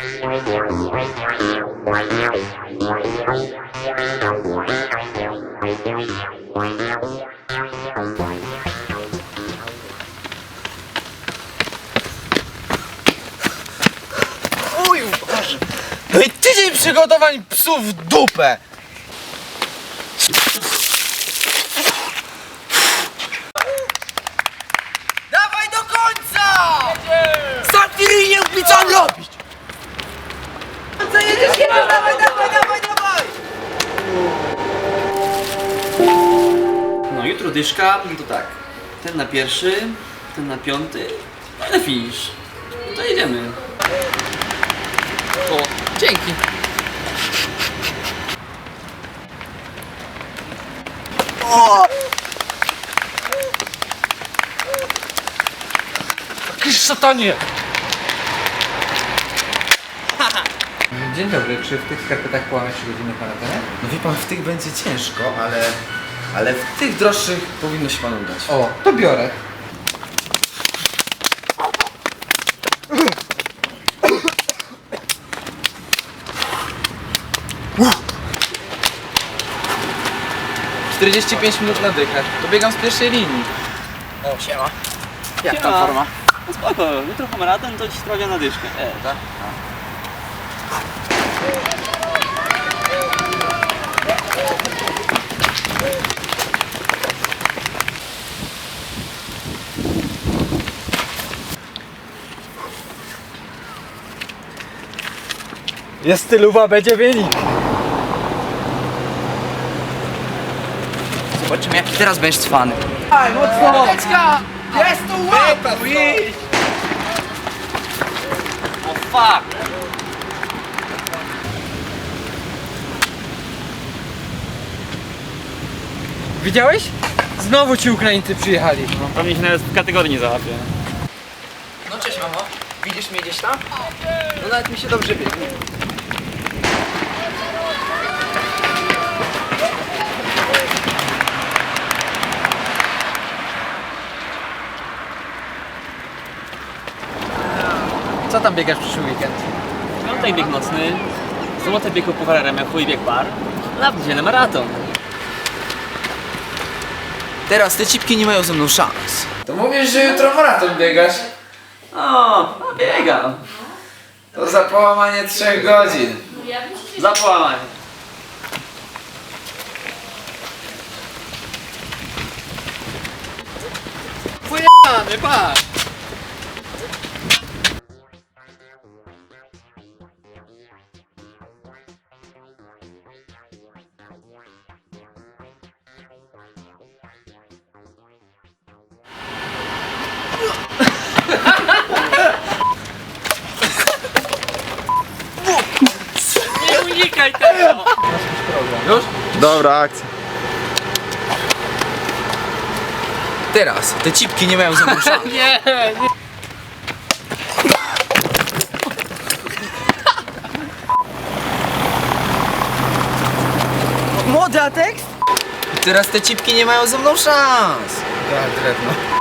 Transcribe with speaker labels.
Speaker 1: Uj, Boże. No i tydzień przygotowań psów w dupę!
Speaker 2: Jutro dyszka, no to tak. Ten na pierwszy, ten na piąty, no i na finish. No to jedziemy.
Speaker 1: O, dzięki. O! Jakiś szatanie!
Speaker 3: Dzień dobry, czy w tych skarpetach połamać się godziny maratonie?
Speaker 1: No wie pan, w tych będzie ciężko, ale... Ale w tych droższych powinno się panu udać.
Speaker 3: O, to biorę.
Speaker 1: O, 45 minut na dychę. To biegam z pierwszej linii. O, siema. Jak tam
Speaker 2: Siema.
Speaker 1: forma?
Speaker 2: No spoko, jutro maraton to ci sprawia na dyszkę. E,
Speaker 1: Tak? Jest styluwa, będzie wynik.
Speaker 4: Zobaczymy jaki teraz będziesz cwany.
Speaker 1: Aj, mocno! Jest tu łapa!
Speaker 2: O fuck!
Speaker 1: Widziałeś? Znowu ci Ukraińcy przyjechali.
Speaker 2: No pewnie się nawet w kategorii nie załapie.
Speaker 4: No cześć mamo, widzisz mnie gdzieś tam? No nawet mi się dobrze biegnie.
Speaker 1: Co tam biegasz przyszły weekend?
Speaker 2: Piątek bieg nocny, złote bieg po RMF i bieg bar, na niedzielę maraton.
Speaker 4: Teraz te cipki nie mają ze mną szans.
Speaker 1: To mówisz, że jutro maraton biegasz?
Speaker 2: O, no biegam.
Speaker 1: To za połamanie trzech godzin.
Speaker 2: Za połamanie.
Speaker 1: Pojechany, patrz!
Speaker 2: Unikaj tego!
Speaker 1: Już? Dobra, akcja.
Speaker 4: Teraz te cipki nie mają ze mną szans.
Speaker 1: Nie, nie.
Speaker 4: Młody, a tekst? Teraz te cipki nie mają ze mną szans.
Speaker 1: Tak, drewno.